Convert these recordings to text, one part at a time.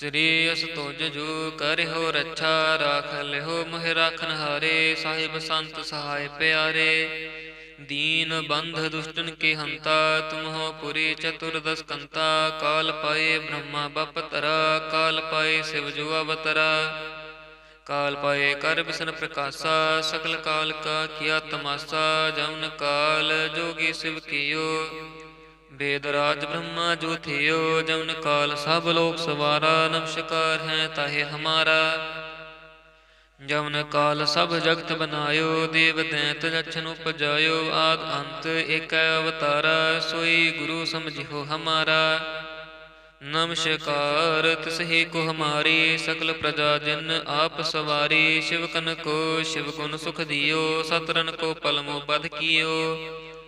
ਸ੍ਰੀ ਅਸ ਤੁਜ ਜੋ ਕਰਿਓ ਰੱਛਾ ਰਾਖ ਲਿਓ ਮਹਿ ਰਾਖਨ ਹਾਰੇ, ਸਾਹਿਬ ਸੰਤ ਸਹਾਇ ਪਿਆਰੇ। ਦੀਨ ਬੰਧ ਦੁਸ਼ਟਨ ਕੇ ਹੰਤਾ, ਤੁਮਹੋ ਪੁਰੀ ਚਤੁਰਦਸ ਕੰਤਾ ਕਾਲ ਪਾਏ ਬ੍ਰਹਮਾ ਬਪਤਰਾ, ਕਾਲ ਪਾਏ ਸਿਵ ਜੋ ਅਵਤਰਾ। ਕਾਲ ਪਾਏ ਕਰ ਬਿਸਨ ਪ੍ਰਕਾਸ਼ਾ, ਸਕਲ ਕਾਲ ਕਾ ਕੀਆ ਤਮਾਸਾ। ਜਮਨ ਕਾਲ ਜੋਗੀ ਸਿਵ ਕੀਓ। ਵੇਦ ਰਾਜ ਬ੍ਰਹਮਾ ਜੋ ਥਿਓ, ਜਮਨ ਕਾਲ ਸਭ ਲੋਕ ਸਵਾਰਾ, ਨਮਸਕਾਰ ਹੈ ਤਾਹੇ ਹਮਾਰਾ। ਜਮਨ ਕਾਲ ਸਭ ਜਗਤ ਬਨਾਇਓ, ਦੇਵ ਦੈਂਤ ਰਛਨ ਉਪਜਾਇਓ, ਆਦ ਅੰਤ ਏਕ ਅਵਤਾਰਾ, ਸੋਈ ਗੁਰੂ ਸਮਝਿਓ ਹਮਾਰਾ। ਨਮਸਕਾਰ, ਤਿਸਹੀ ਕੋ ਹਮਾਰੀ, ਸਕਲ ਪ੍ਰਜਾ ਜਨ ਆਪ ਸਵਾਰੀ, ਸ਼ਿਵ ਕਨ ਕੋ, ਸ਼ਿਵ ਗੁਣ ਸੁਖ ਦਿਓ ਸਤਰਨ ਕੋ ਪਲਮੋ ਬਧ ਕੀਓ।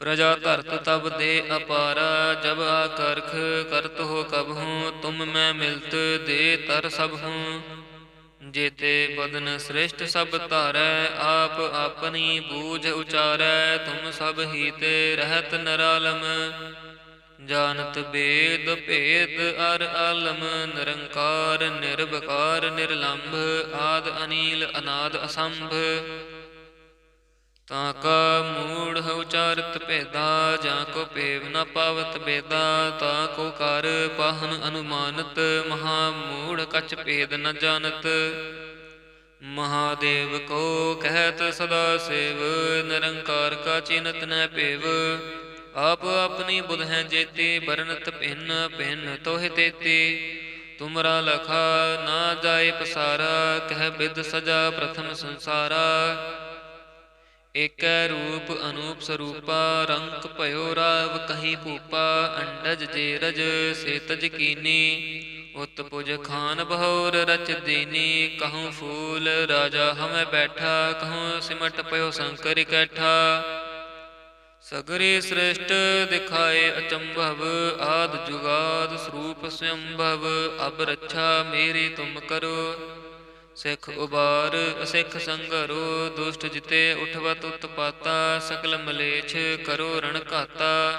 ਪ੍ਰਜਾ ਧਰਤ ਤਬ ਦੇ ਅਪਾਰਾ, ਜਬ ਆਕਰਖ ਕਰਤ ਹੋ ਕਬਹੂ, ਤੁਮ ਮੈਂ ਮਿਲਤ ਦੇ ਤਰ ਸਭ ਹੂੰ ਜੇਤੇ ਬਦਨ ਸ੍ਰਿਸ਼ਟ ਸਭ ਧਾਰੈ, ਆਪ ਆਪਣੀ ਬੂਝ ਉਚਾਰੈ, ਤੁਮ ਸਭ ਹੀ ਤੇ ਰਹਿਤ ਨਰਾਲਮ। ਜਾਣਤ ਬੇਦ ਭੇਦ ਅਰ ਆਲਮ, ਨਿਰੰਕਾਰ ਨਿਰਭਕਾਰ ਨਿਰਲੰਭ, ਆਦ ਅਨੀਲ, ਅਨਾਦ ਅਸੰਭ। ਤਾਂ ਕਾ ਮੂੜ ਉਚਾਰਤ ਭੇਦਾ, ਜਾਂ ਕੋ ਪੇਵ ਨ ਪਾਵਤ ਬੇਦਾ, ਤਾਂ ਕੋ ਕਰ ਪਾਹਨ ਅਨੁਮਾਨਤ, ਮਹਾ ਮੂੜ ਕਛ ਭੇਦ ਨ ਜਾਣਤ। ਮਹਾਦੇਵ ਕੋ ਕਹਿਤ ਸਦਾ ਸੇਵ, ਨਿਰੰਕਾਰ ਕਾ ਚਿਨਤ ਨ ਭੇਵ ਆਪ ਆਪਣੀ ਬੁਧ ਹੈ ਜੇਤੀ ਬਰਨਤ ਭਿੰਨ ਭਿੰਨ ਤੋਹਿ ਤੇਤੀ। ਤੁਮਰਾ ਲਖਾ ਨਾ ਜਾਏ ਪਸਾਰਾ, ਕਹਿ ਬਿਦ ਸਜਾ ਪ੍ਰਥਮ ਸੰਸਾਰਾ। ਇਕ ਰੂਪ ਅਨੂਪ ਸਰੂਪਾ, ਰੰਕ ਭਇਓ ਰਾਵ ਕਹੀ ਭੂਪਾ, ਅੰਡਜ ਜੇ ਰਜ ਸੇ ਕੀਨੀ। ਉਤ ਪੁਜ ਖਾਨ ਬਹੌਰ ਰਚ ਦੀਨੀ, ਕਹੂੰ ਫੂਲ ਰਾਜਾ ਹਮੈ ਬੈਠਾ, ਕਹੂੰ ਸਿਮਟ ਪਇਓ ਸੰਕਰ ਇਕੱਠਾ। ਸਗਰੇ ਸ੍ਰੇਸ਼ਟ ਦਿਖਾਏ ਅਚੰਭਵ, ਆਦ ਜੁਗਾਦ ਸਰੂਪ ਸਯੰਭਵ, ਅਬ ਰੱਛਾ ਮੇਰੀ ਤੁਮ ਕਰੋ। ਸਿੱਖ ਉਬਾਰ, ਅਸਿੱਖ ਸੰਗਰੋ, ਦੁਸ਼ਟ ਜਿਤੇ ਉਠਵਤ ਉਤਪਾਤਾ, ਸਕਲ ਮਲੇਛ ਕਰੋ ਰਣ ਘਾਤਾ।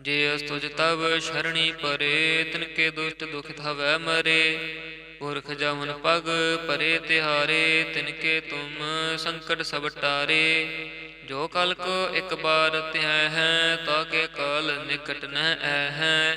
ਜੇ ਅਸਤੁਜ ਤਵ ਸ਼ਰਣੀ ਪਰੇ, ਤਿਨ ਕੇ ਦੁਸ਼ਟ ਦੁਖਿਤ ਹਵੈ ਮਰੇ। ਪੁਰਖ ਜਮਨ ਪਗ ਪਰੇ ਤਿਹਾਰੇ, ਤਿਨ ਕੇ ਤੁਮ ਸੰਕਟ ਸਭ ਟਾਰੇ। ਜੋ ਕਲ ਕੋ ਇੱਕ ਬਾਰ ਧਿਆਇ ਹੈ, ਤਾ ਕੇ ਕਾਲ ਨਿਕਟ ਨ ਐ ਹੈ।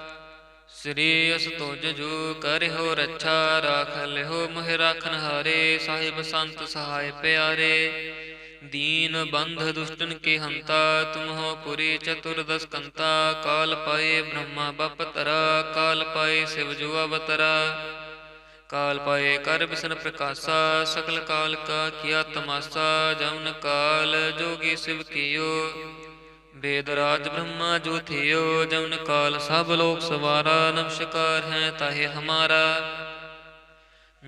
ਸ੍ਰੀ ਅਸ ਤੁਜ ਜੋ ਕਰਿਓ ਰੱਛਾ ਰਾਖ ਲਿਓ ਮਹਿ ਰਾਖਨ ਹਾਰੇ, ਸਾਹਿਬ ਸੰਤ ਸਹਾਇ ਪਿਆਰੇ। ਦੀਨ ਬੰਧ ਦੁਸ਼ਟਨ ਕੇ ਹੰਤਾ, ਤੁਮਹੁ ਪੁਰੀ ਚਤੁਰਦਸ ਕੰਤਾ ਕਾਲ ਪਾਏ ਬ੍ਰਹਮਾ ਬਪਤਰਾ, ਕਾਲ ਪਾਏ ਸਿਵ ਜੋ ਅਵਤਰਾ। ਕਾਲ ਪਾਏ ਕਰ ਬਿਸਨ ਪ੍ਰਕਾਸ਼ਾ, ਸਕਲ ਕਾਲ ਕਾ ਕੀਆ ਤਮਾਸਾ। ਜਮਨ ਕਾਲ ਜੋਗੀ ਸਿਵ ਕੀਓ। ਵੇਦ ਰਾਜ ਬ੍ਰਹਮਾ ਜੋ ਥਿਓ ਜਮਨ ਕਾਲ ਸਭ ਲੋਕ ਸਵਾਰਾ, ਨਮਸਕਾਰ ਹੈ ਤਾਹੇ ਹਮਾਰਾ।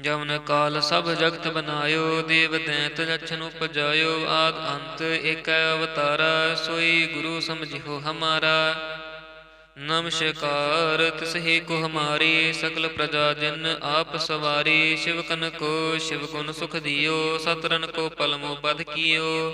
ਜਮਨ ਕਾਲ ਸਭ ਜਗਤ ਬਨਾਇਓ, ਦੇਵ ਦੈਂਤ ਲਛਨ ਉਪਜਾਇਓ, ਆਦ ਅੰਤ ਏਕੈ ਅਵਤਾਰਾ, ਸੋਈ ਗੁਰੂ ਸਮਝਿਓ ਹਮਾਰਾ। ਨਮਸਕਾਰ, ਤਿਸਹੀ ਕੋ ਹਮਾਰੀ, ਸਕਲ ਪ੍ਰਜਾ ਜਨ ਆਪ ਸਵਾਰੀ, ਸ਼ਿਵ ਕਨ ਕੋ, ਸ਼ਿਵ ਗੁਣ ਸੁਖ ਦਿਓ ਸਤਰਨ ਕੋ ਪਲਮੋ ਬਧ ਕੀਓ।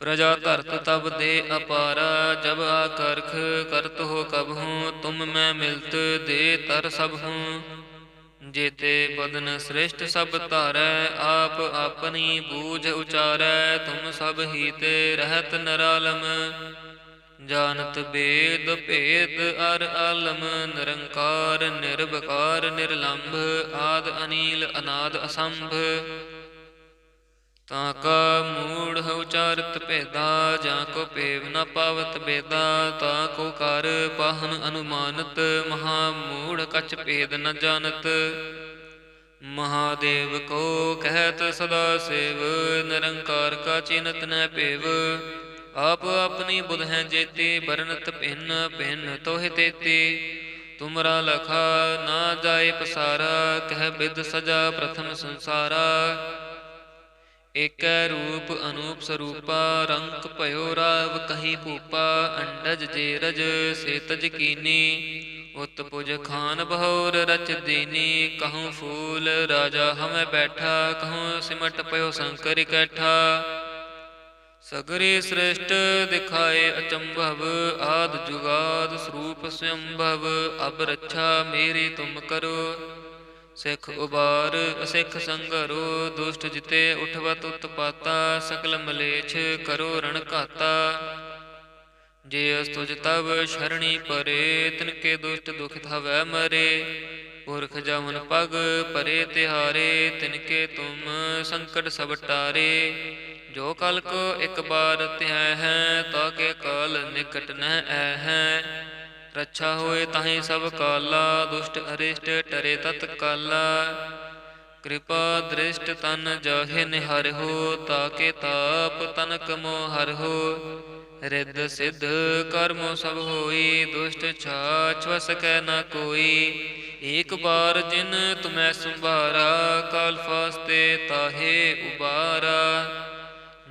ਪ੍ਰਜਾ ਧਰਤ ਤਬ ਦੇ ਅਪਾਰਾ, ਜਬ ਆਕਰਖ ਕਰਤ ਹੋ ਕਬ ਹੂੰ, ਤੁਮ ਮੈਂ ਮਿਲਤ ਦੇ ਤਰ ਸਭ ਹੂੰ। ਜੇਤੇ ਬਦਨ ਸ੍ਰਿਸ਼ਟ ਸਭ ਧਾਰੈ, ਆਪ ਆਪਣੀ ਬੂਝ ਉਚਾਰੈ, ਤੁਮ ਸਭ ਹੀ ਤੇ ਰਹਿਤ ਨਰਾਲਮ। ਜਾਣਤ ਬੇਦ ਭੇਦ ਅਰ ਆਲਮ, ਨਿਰੰਕਾਰ ਨਿਰਭਕਾਰ ਨਿਰਲੰਭ, ਆਦ ਅਨੀਲ, ਅਨਾਦ ਅਸੰਭ। ਤਾਂ ਕਾ ਮੂੜ ਉਚਾਰਤ ਭੇਦਾ, ਜਾਂ ਕੋ ਪੇਵ ਨ ਪਾਵਤ ਬੇਦਾ, ਤਾਂ ਕੋ ਕਰ ਪਾਹਨ ਅਨੁਮਾਨਤ, ਮਹਾ ਮੂੜ ਕਛ ਭੇਦ ਨ ਜਾਣਤ। ਮਹਾਦੇਵ ਕੋ ਕਹਿਤ ਸਦਾ ਸੇਵ, ਨਿਰੰਕਾਰ ਕਾ ਚਿਨਤ ਨ ਭੇਵ। ਆਪ ਆਪਣੀ ਬੁਧ ਹੈ ਜੇਤੀ ਬਰਨਤ ਭਿੰਨ ਭਿੰਨ ਤੋਹਿ ਤੇਤੀ। ਤੁਮਰਾ ਲਖਾ ਨਾ ਜਾਏ ਪਸਾਰਾ, ਕਹਿ ਬਿਦ ਸਜਾ ਪ੍ਰਥਮ ਸੰਸਾਰਾ। ਇਕ ਰੂਪ ਅਨੂਪ ਸਰੂਪਾ, ਰੰਕ ਭਇਓ ਰਾਵ ਕਹੀ ਭੂਪਾ, ਅੰਡਜ ਜੇਰਜ ਸੇਤਜ ਕੀਨੀ। ਉਤ ਪੁਜ ਖਾਨ ਬਹੌਰ ਰਚ ਦੀਨੀ, ਕਹੂੰ ਫੂਲ ਰਾਜਾ ਹਮੈ ਬੈਠਾ, ਕਹੂੰ ਸਿਮਟ ਪਇਓ ਸੰਕਰ ਇਕੱਠਾ। ਸਗਰੇ ਸ੍ਰਿਸ਼ਟ ਦਿਖਾਏ ਅਚੰਭਵ, ਆਦ ਜੁਗਾਦ ਸਰੂਪ ਸਯੰਭਵ, ਅਬ ਰੱਛਾ ਮੇਰੀ ਤੁਮ ਕਰੋ। ਸਿੱਖ ਉਬਾਰ, ਅਸਿੱਖ ਸੰਗਰੋ, ਦੁਸ਼ਟ ਜਿਤੇ ਉਠਵਤ ਉਤਪਾਤਾ, ਸਕਲ ਮਲੇਛ ਕਰੋ ਰਣ ਘਾਤਾ। ਜੇ ਅਸਤੁਜ ਤਵ ਸ਼ਰਣੀ ਪਰੇ, ਤਿਨ ਕੇ ਦੁਸ਼ਟ ਦੁਖ ਥਵੈ ਮਰੇ। ਪੁਰਖ ਜਮਨ ਪਗ ਪਰੇ ਤਿਹਾਰੇ, ਤਿਨ ਕੇ ਤੁਮ ਸੰਕਟ ਸਭ ਟਾਰੇ। ਜੋ ਕਲ ਕੋ ਇੱਕ ਬਾਰ ਧਿਆਇ ਹੈ, ਤਾ ਕੇ ਕਾਲ ਨਿਕਟ ਨ ਐ ਹੈ। ਰੱਛਾ ਹੋਏ ਤਾਹੀ ਸਭ ਕਾਲਾ, ਦੁਸ਼ਟ ਅਰਿਸ਼ਟ ਟਰੇ ਤਤ ਕਾਲਾ। ਕਿਰਪਾ ਦ੍ਰਿਸ਼ਟ ਤਨ ਜਾਹੇ ਨਿਹਰ ਹੋ, ਤਾਕੇ ਤਾਪ ਤਨ ਕਮੋ ਹਰ ਹੋ। ਰਿੱਧ ਸਿੱਧ ਕਰਮੋ ਸਭ ਹੋਈ, ਦੁਸ਼ਟ ਛਾਛ ਵਸ ਕੈ ਨਾ ਕੋਈ। ਏਕ ਬਾਰ ਜਿਨ ਤੁਮੈ ਸੰਭਾਰਾ, ਕਾਲ ਫਾਸਤੇ ਤਾਹੇ ਉਬਾਰਾ।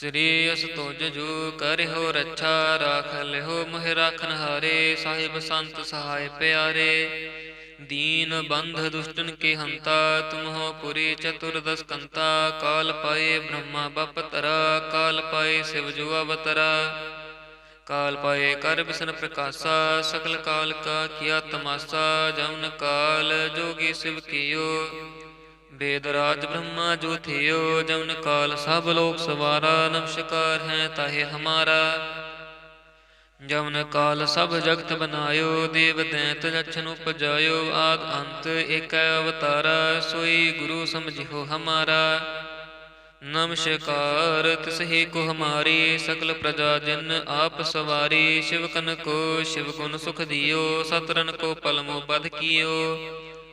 ਸ੍ਰੀ ਅਸ ਤੁਜ ਜੂ ਕਰਿਓ ਰੱਛਾ, ਰਾਖ ਲਿਓ ਮਹਿ ਰਾਖਨ ਹਾਰੇ, ਸਾਹਿਬ ਸੰਤ ਸਹਾਇ ਪਿਆਰੇ। ਦੀਨ ਬੰਧ ਦੁਸ਼ਟਨ ਕੇ ਹੰਤਾ, ਤੁਮਹੋ ਪੁਰੀ ਚਤੁਰਦਸ ਕੰਤਾ ਕਾਲ ਪਾਏ ਬ੍ਰਹਮਾ ਬਪਤਰਾ ਕਾਲ ਪਾਏ ਸਿਵ ਜੋ ਅਵਤਰਾ। ਕਾਲ ਪਾਏ ਕਰ ਬਿਸਨ ਪ੍ਰਕਾਸ਼ਾ, ਸਕਲ ਕਾਲ ਕਾ ਕੀਆ ਤਮਾਸਾ। ਜਮਨ ਕਾਲ ਜੋਗੀ ਸਿਵ ਕੀਓ। ਵੇਦ ਰਾਜ ਬ੍ਰਹਮਾ ਜੋ ਥਿਓ ਜਮਨ ਕਾਲ ਸਭ ਲੋਕ ਸਵਾਰਾ, ਨਮਸਕਾਰ ਹੈ ਤਾਹੇ ਹਮਾਰਾ। ਜਮਨ ਕਾਲ ਸਭ ਜਗਤ ਬਨਾਇਓ, ਦੇਵ ਦੈਂਤ ਰਛਨ ਉਪਜਾਇਓ, ਆਦ ਅੰਤ ਏਕ ਅਵਤਾਰਾ, ਸੋਈ ਗੁਰੂ ਸਮਝਿਓ ਹਮਾਰਾ। ਨਮਸਕਾਰ, ਤਿਸਹੀ ਕੋ ਹਮਾਰੀ, ਸਕਲ ਪ੍ਰਜਾ ਜਨ ਆਪ ਸਵਾਰੀ, ਸ਼ਿਵ ਕਨ ਕੋ, ਸ਼ਿਵ ਗੁਣ ਸੁਖ ਦਿਓ ਸਤਰਨ ਕੋ ਪਲਮੋ ਬਧ ਕੀਓ।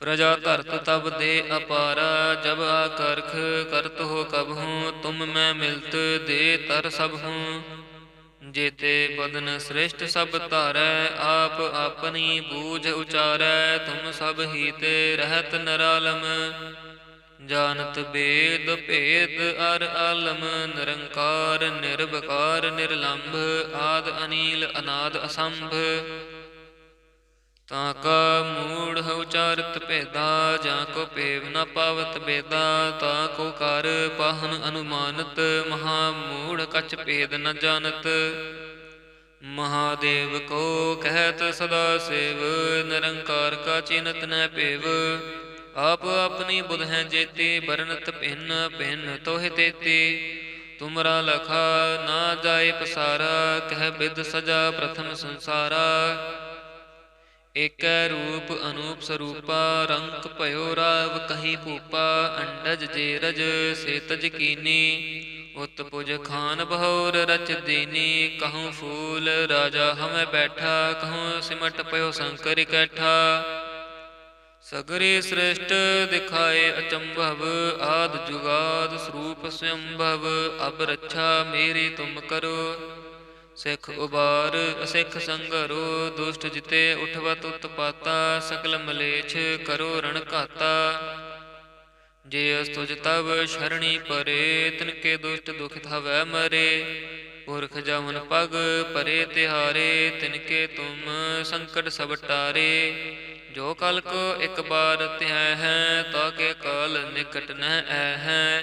ਪ੍ਰਜਾ ਧਰਤ ਤਬ ਦੇ ਅਪਾਰਾ, ਜਬ ਆਕਰਖ ਕਰਤ ਹੋ ਕਬ ਹੂੰ, ਤੁਮ ਮੈਂ ਮਿਲਤ ਦੇ ਤਰ ਸਭ ਹੂੰ। ਜੇਤੇ ਬਦਨ ਸ੍ਰਿਸ਼ਟ ਸਭ ਧਾਰੈ, ਆਪ ਆਪਣੀ ਬੂਝ ਉਚਾਰੈ, ਤੁਮ ਸਭ ਹੀ ਤੇ ਰਹਿਤ ਨਰਾਲਮ। ਜਾਣਤ ਬੇਦ ਭੇਦ ਅਰ ਆਲਮ, ਨਿਰੰਕਾਰ ਨਿਰਭਕਾਰ ਨਿਰਲੰਭ, ਆਦ ਅਨੀਲ ਅਨਾਦ ਅਸੰਭ। ਤਾਂ ਕਾ ਮੂੜ ਉਚਾਰਤ ਭੇਦਾ, ਜਾਂ ਕੋ ਪੇਵ ਨ ਪਾਵਤ ਬੇਦਾ, ਤਾਂ ਕੋ ਕਰ ਪਾਹਨ ਅਨੁਮਾਨਤ, ਮਹਾ ਮੂੜ ਕਛ ਭੇਦ ਨ ਜਾਣਤ। ਮਹਾਦੇਵ ਕੋ ਕਹਿਤ ਸਦਾ ਸੇਵ, ਨਿਰੰਕਾਰ ਕਾ ਚਿਨਤ ਨ ਭੇਵ। ਆਪ ਆਪਣੀ ਬੁਧ ਹੈ ਜੇਤੀ ਬਰਨਤ ਭਿੰਨ ਭਿੰਨ ਤੋਹਿ ਤੇਤੀ। ਤੁਮਰਾ ਲਖਾ ਨਾ ਜਾਏ ਪਸਾਰਾ, ਕਹਿ ਬਿਦ ਸਜਾ ਪ੍ਰਥਮ ਸੰਸਾਰਾ। ਇਕ ਰੂਪ ਅਨੂਪ ਸਰੂਪਾ, ਰੰਕ ਭਇਓ ਰਾਵ ਕਹੀ ਭੂਪਾ, ਅੰਡਜ ਜੇ ਰਜ ਸੇ ਕੀਨੀ। ਉਤ ਪੁਜ ਖਾਨ ਬਹੌਰ ਰਚ ਦੀਨੀ, ਕਹੂੰ ਫੂਲ ਰਾਜਾ ਹਮੈ ਬੈਠਾ, ਕਹੂੰ ਸਿਮਟ ਪਇਓ ਸੰਕਰ ਇਕੱਠਾ। ਸਗਰੇ ਸ੍ਰਿਸ਼ਟ ਦਿਖਾਏ ਅਚੰਭਵ, ਆਦ ਜੁਗਾਦ ਸਰੂਪ ਸਯੰਭਵ, ਅਬ ਰੱਛਾ ਮੇਰੀ ਤੁਮ ਕਰੋ। ਸਿੱਖ ਉਬਾਰ, ਅਸਿੱਖ ਸੰਗਰੋ, ਦੁਸ਼ਟ ਜਿਤੇ ਉਠਵਤ ਉਤਪਾਤਾ, ਸਕਲ ਮਲੇਛ ਕਰੋ ਰਣ ਘਾਤਾ। ਜੇ ਅਸਤੁਜ ਤਵ ਸ਼ਰਣੀ ਪਰੇ, ਤਿਨ ਕੇ ਦੁਸ਼ਟ ਦੁਖ ਥਵੈ ਮਰੇ। ਪੁਰਖ ਜਮਨ ਪਗ ਪਰੇ ਤਿਹਾਰੇ, ਤਿਨ ਕੇ ਤੁਮ ਸੰਕਟ ਸਭ ਟਾਰੇ। ਜੋ ਕਲ ਕੋ ਇੱਕ ਬਾਰ ਧਿਆਇ ਹੈ, ਤਾ ਕੇ ਕਾਲ ਨਿਕਟ ਨ ਹੈ।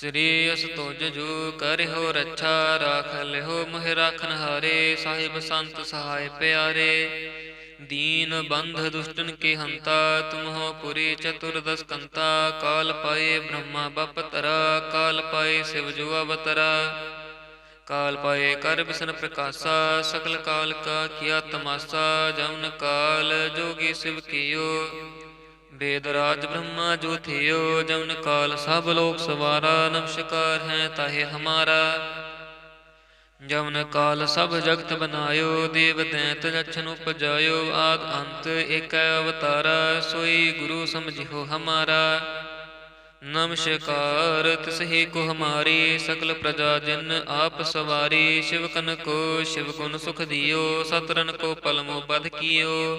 ਸ੍ਰੀ ਅਸ ਤੁਜ ਜੂ ਕਰਿਓ ਰੱਛਾ, ਰਾਖ ਲਿਓ ਮਹਿ ਰਾਖਨ ਹਾਰੇ, ਸਾਹਿਬ ਸੰਤ ਸਹਾਇ ਪਿਆਰੇ। ਦੀਨ ਬੰਧ ਦੁਸ਼ਟਨ ਕੇ ਹੰਤਾ, ਤੁਮਹੋ ਪੁਰੀ ਚਤੁਰਦਸ ਕੰਤਾ ਕਾਲ ਪਾਏ ਬ੍ਰਹਮਾ ਬਪਤਰਾ ਕਾਲ ਪਾਏ ਸਿਵ ਜੂ ਅਵਤਰਾ। ਕਾਲ ਪਾਏ ਕਰ ਬਿਸਨ ਪ੍ਰਕਾਸ਼ਾ, ਸਕਲ ਕਾਲ ਕਾ ਕੀਆ ਤਮਾਸਾ। ਜਮਨ ਕਾਲ ਜੋਗੀ ਸਿਵ ਕੀਓ। ਵੇਦ ਰਾਜ ਬ੍ਰਹਮਾ ਜੋ ਥਿਓ, ਜਮਨ ਕਾਲ ਸਭ ਲੋਕ ਸਵਾਰਾ, ਨਮਸਕਾਰ ਹੈ ਤਾਹੇ ਹਮਾਰਾ। ਜਮਨ ਕਾਲ ਸਭ ਜਗਤ ਬਨਾਇਓ, ਦੇਵ ਦੈਂਤ ਰਛਨ ਉਪਜਾਇਓ, ਆਦ ਅੰਤ ਏਕ ਅਵਤਾਰਾ, ਸੋਈ ਗੁਰੂ ਸਮਝਿਓ ਹਮਾਰਾ। ਨਮਸਕਾਰ, ਤਿਸਹੀ ਕੋ ਹਮਾਰੀ, ਸਕਲ ਪ੍ਰਜਾ ਜਨ ਆਪ ਸਵਾਰੀ, ਸ਼ਿਵ ਕਨ ਕੋ, ਸ਼ਿਵ ਗੁਣ ਸੁਖ ਦਿਓ ਸਤਰਨ ਕੋ ਪਲਮੋ ਬਧ ਕੀਓ।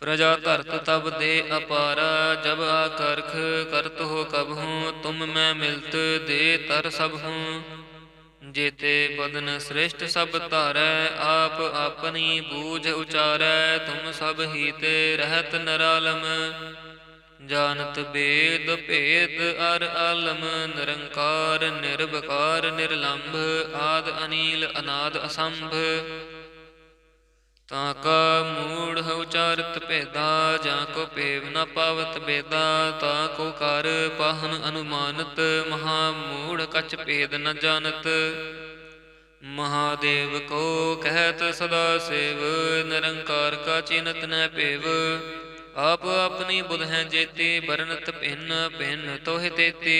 ਪ੍ਰਜਾ ਧਰਤ ਤਬ ਦੇ ਅਪਾਰਾ, ਜਬ ਆਕਰਖ ਕਰਤ ਹੋ ਕਬ ਹੂੰ, ਤੁਮ ਮੈਂ ਮਿਲਤ ਦੇ ਤਰ ਸਭ ਹੂੰ। ਜੇਤੇ ਬਦਨ ਸ੍ਰਿਸ਼ਟ ਸਭ ਧਾਰੈ, ਆਪ ਆਪਣੀ ਬੂਝ ਉਚਾਰੈ, ਤੁਮ ਸਭ ਹੀ ਤੇ ਰਹਿਤ ਨਰਾਲਮ। ਜਾਣਤ ਬੇਦ ਭੇਦ ਅਰ ਆਲਮ, ਨਿਰੰਕਾਰ ਨਿਰਭਕਾਰ ਨਿਰਲੰਭ, ਆਦ ਅਨੀਲ ਅਨਾਦ ਅਸੰਭ। ਤਾਂ ਕਾ ਮੂੜ ਉਚਾਰਤ ਭੇਦਾ, ਜਾਂ ਕੋ ਪੇਵ ਨ ਪਾਵਤ ਬੇਦਾ, ਤਾਂ ਕੋ ਕਰ ਪਾਹਨ ਅਨੁਮਾਨਤ, ਮਹਾ ਮੂੜ ਕਛ ਭੇਦ ਨ ਜਾਣਤ। ਮਹਾਦੇਵ ਕੋ ਕਹਿਤ ਸਦਾ ਸੇਵ, ਨਿਰੰਕਾਰ ਕਾ ਚਿਨਤ ਨ ਭੇਵ। ਆਪ ਆਪਣੀ ਬੁਧ ਹੈ ਜੇਤੇ ਬਰਨਤ ਭਿੰਨ ਭਿੰਨ ਤੋਹਿ ਤੇਤੇ।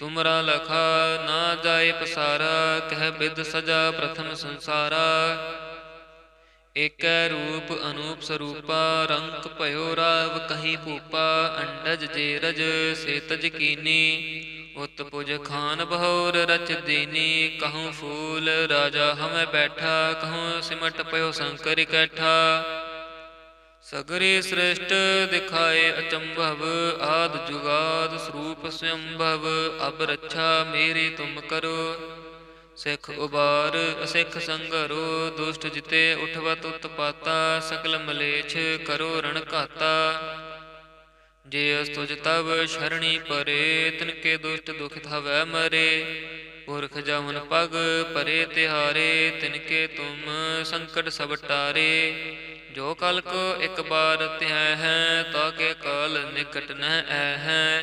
ਤੁਮਰਾ ਲਖਾ ਨਾ ਜਾਏ ਪਸਾਰਾ, ਕਹਿ ਬਿਦ ਸਜਾ ਪ੍ਰਥਮ ਸੰਸਾਰਾ। ਇਕ ਰੂਪ ਅਨੂਪ ਸਰੂਪਾ, ਰੰਕ ਭਇਓ ਰਾਵ ਕਹੀ ਭੂਪਾ, ਅੰਡਜ ਜੇ ਰਜ ਸੇ ਕੀਨੀ। ਉਤ ਪੁਜ ਖਾਨ ਬਹੌਰ ਰਚ ਦੀਨੀ, ਕਹੂੰ ਫੂਲ ਰਾਜਾ ਹਮੈ ਬੈਠਾ, ਕਹੂੰ ਸਿਮਟ ਪਇਓ ਸੰਕਰ ਇਕੱਠਾ। ਸਗਰੇ ਸ੍ਰਿਸ਼ਟ ਦਿਖਾਏ ਅਚੰਭਵ, ਆਦ ਜੁਗਾਦ ਸਰੂਪ ਸਯੰਭਵ, ਅਬ ਰੱਛਾ ਮੇਰੀ ਤੁਮ ਕਰੋ। ਸਿੱਖ ਉਬਾਰ, ਅਸਿੱਖ ਸੰਗਰੋ, ਦੁਸ਼ਟ ਜਿਤੇ ਉਠਵਤ ਉਤਪਾਤਾ, ਸਕਲ ਮਲੇਛ ਕਰੋ ਰਣ ਘਾਤਾ। ਜੇ ਅਸਤੁਜ ਤਵ ਸ਼ਰਣੀ ਪਰੇ, ਤਿਨ ਕੇ ਦੁਸ਼ਟ ਦੁਖ ਥਵੈ ਮਰੇ। ਪੁਰਖ ਜਮਨ ਪਗ ਪਰੇ ਤਿਹਾਰੇ, ਤਿਨ ਕੇ ਤੁਮ ਸੰਕਟ ਸਭ ਟਾਰੇ। ਜੋ ਕਲ ਕੋ ਇੱਕ ਬਾਰ ਧਿਆਇ ਹੈ, ਤਾ ਕੇ ਕਾਲ ਨਿਕਟ ਨ ਐ ਹੈ।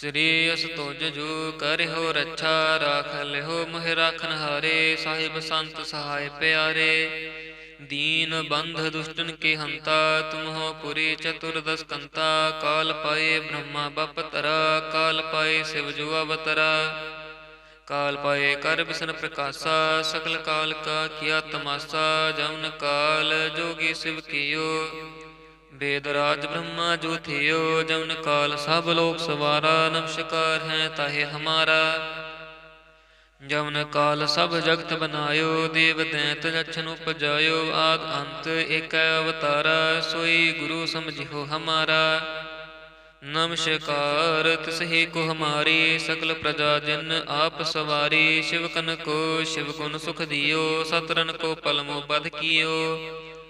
ਸ੍ਰੀ ਅਸ ਤੁਜ ਜੋ ਕਰਿਓ ਰੱਛਾ, ਰਾਖ ਲਿਓ ਮਹਿ ਰਾਖਨ ਹਾਰੇ, ਸਾਹਿਬ ਸੰਤ ਸਹਾਇ ਪਿਆਰੇ। ਦੀਨ ਬੰਧ ਦੁਸ਼ਟਨ ਕੇ ਹੰਤਾ, ਤੁਮਹੁ ਪੁਰੀ ਚਤੁਰਦਸ ਕੰਤਾ ਕਾਲ ਪਾਏ ਬ੍ਰਹਮਾ ਬਪਤਰਾ ਕਾਲ ਪਾਏ ਸਿਵ ਜੋ ਅਵਤਰਾ। ਕਾਲ ਪਾਏ ਕਰ ਬਿਸਨ ਪ੍ਰਕਾਸ਼ਾ, ਸਕਲ ਕਾਲ ਕਾ ਕੀਆ ਤਮਾਸਾ। ਜਮਨ ਕਾਲ ਜੋਗੀ ਸਿਵ ਕੀਓ। ਵੇਦ ਰਾਜ ਬ੍ਰਹਮਾ ਜੋ ਥਿਓ, ਜਮਨ ਕਾਲ ਸਭ ਲੋਕ ਸਵਾਰਾ, ਨਮਸਕਾਰ ਹੈ ਤਾਹੇ ਹਮਾਰਾ। ਜਮਨ ਕਾਲ ਸਭ ਜਗਤ ਬਨਾਇਓ, ਦੇਵ ਦੈਂਤ ਲਛਨ ਉਪਜਾਇਓ, ਆਦ ਅੰਤ ਏਕੈ ਅਵਤਾਰਾ, ਸੋਈ ਗੁਰੂ ਸਮਝਿਓ ਹਮਾਰਾ। ਨਮਸਕਾਰ, ਤਿਸਹੀ ਕੋ ਹਮਾਰੀ, ਸਕਲ ਪ੍ਰਜਾ ਜਨ ਆਪ ਸਵਾਰੀ, ਸ਼ਿਵ ਕਨ ਕੋ, ਸ਼ਿਵ ਗੁਣ ਸੁਖ ਦਿਓ ਸਤਰਨ ਕੋ ਪਲਮੋ ਬਧ ਕੀਓ।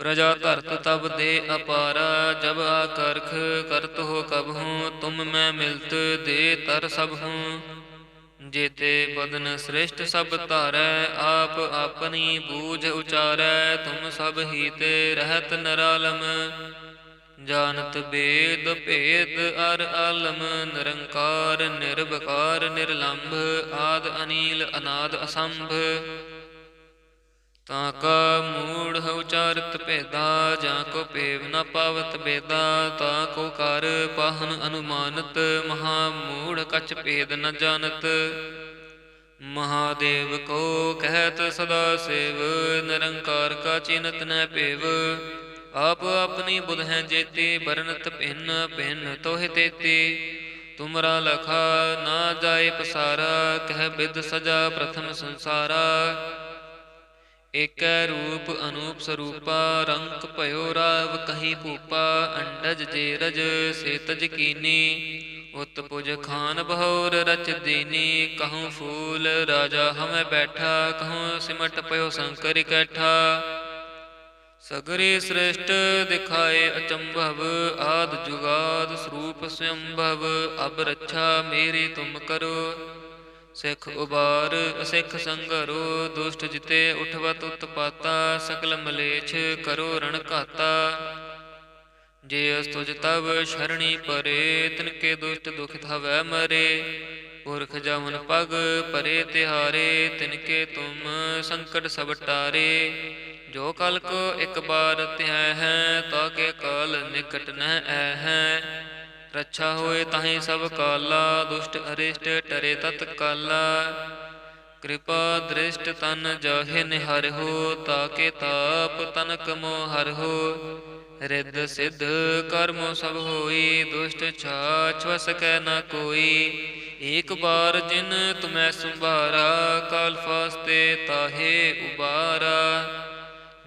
ਪ੍ਰਜਾ ਧਰਤ ਤਬ ਦੇ ਅਪਾਰਾ, ਜਬ ਆਕਰਖ ਕਰਤ ਹੋ ਕਬ ਹੂੰ ਤੁਮ ਮੈਂ ਮਿਲਤ ਦੇ ਤਰ ਸਭ ਹੂੰ ਜੇਤੇ ਬਦਨ ਸ੍ਰਿਸ਼ਟ ਸਭ ਧਾਰੈ, ਆਪ ਆਪਣੀ ਬੂਝ ਉਚਾਰੈ, ਤੁਮ ਸਭ ਹੀ ਤੇ ਰਹਿਤ ਨਰਾਲਮ। ਜਾਣਤ ਬੇਦ ਭੇਦ ਅਰ ਆਲਮ, ਨਿਰੰਕਾਰ ਨਿਰਭਕਾਰ ਨਿਰਲੰਭ, ਆਦ ਅਨੀਲ, ਅਨਾਦ ਅਸੰਭ। ਤਾਂ ਕਾ ਮੂੜ ਉਚਾਰਤ ਭੇਦਾ, ਜਾਂ ਕੋ ਪੇਵ ਨ ਪਾਵਤ ਬੇਦਾ, ਤਾਂ ਕੋ ਕਰ ਪਾਹਨ ਅਨੁਮਾਨਤ, ਮਹਾ ਮੂੜ ਕਛ ਭੇਦ ਨ ਜਾਣਤ। ਮਹਾਦੇਵ ਕੋ ਕਹਿਤ ਸਦਾ ਸੇਵ, ਨਿਰੰਕਾਰ ਕਾ ਚਿਨਤ ਨ ਭੇਵ। ਆਪ ਆਪਣੀ ਬੁਧ ਹੈ ਜੇਤੀ ਬਰਨਤ ਭਿੰਨ ਭਿੰਨ ਤੋਹਿ ਤੇਤੀ। ਤੁਮਰਾ ਲਖਾ ਨਾ ਜਾਏ ਪਸਾਰਾ, ਕਹਿ ਬਿਦ ਸਜਾ ਪ੍ਰਥਮ ਸੰਸਾਰਾ। ਇਕ ਰੂਪ ਅਨੂਪ ਸਰੂਪਾ, ਰੰਕ ਭਇਓ ਰਾਵ ਕਹੀ ਭੂਪਾ, ਅੰਡਜ ਜੇ ਰਜ ਸੇ ਕੀਨੀ। ਉਤ ਪੁਜ ਖਾਨ ਬਹੌਰ ਰਚ ਦੀਨੀ, ਕਹੂੰ ਫੂਲ ਰਾਜਾ ਹਮੈ ਬੈਠਾ, ਕਹੂੰ ਸਿਮਟ ਪਇਓ ਸੰਕਰ ਇਕੱਠਾ। ਸਗਰੇ ਸ੍ਰਿਸ਼ਟ ਦਿਖਾਏ ਅਚੰਭਵ, ਆਦ ਜੁਗਾਦ ਸਰੂਪ ਸਯੰਭਵ, ਅਬ ਰੱਛਾ ਮੇਰੀ ਤੁਮ ਕਰੋ। ਸਿੱਖ ਉਬਾਰ, ਅਸਿੱਖ ਸੰਗਰੋ, ਦੁਸ਼ਟ ਜਿਤੇ ਉਠਵਤ ਉਤਪਾਤਾ, ਸਕਲ ਮਲੇਛ ਕਰੋ ਰਣ ਘਾਤਾ। ਜੇ ਅਸਤੁਜ ਤਵ ਸ਼ਰਣੀ ਪਰੇ, ਤਿਨ ਕੇ ਦੁਸ਼ਟ ਦੁਖ ਥਵੈ ਮਰੇ। ਪੁਰਖ ਜਮਨ ਪਗ ਪਰੇ ਤਿਹਾਰੇ, ਤਿਨ ਕੇ ਤੁਮ ਸੰਕਟ ਸਭ ਟਾਰੇ। ਜੋ ਕਲ ਕੋ ਇੱਕ ਬਾਰ ਧਿਆ ਹੈ, ਤਾ ਕੇ ਕਾਲ ਨਿਕਟ ਨ ਐ ਹੈ। ਰੱਛਾ ਹੋਏ ਤਾਹੇ ਸਭ ਕਾਲਾ, ਦੁਸ਼ਟ ਅਰਿਸ਼ਟ ਟਰੇ ਤਤ ਕਾਲਾ। ਕਿਰਪਾ ਦ੍ਰਿਸ਼ਟ ਤਨ ਜਾਹੇ ਨਿਹਰਿਓ ਤਾਕੇ ਤਾਪ ਤਨ ਕਮੋ ਹਰਿਓ ਰਿੱਧ ਸਿੱਧ ਕਰਮ ਸਭ ਹੋਈ, ਦੁਸ਼ਟ ਛਾਛ ਵਸ ਕੈ ਨ ਕੋਈ। ਏਕ ਬਾਰ ਜਿਨ ਤੁਮੈ ਸੰਭਾਰਾ, ਕਾਲ ਫਾਸਤੇ ਤਾਹੇ ਉਬਾਰਾ।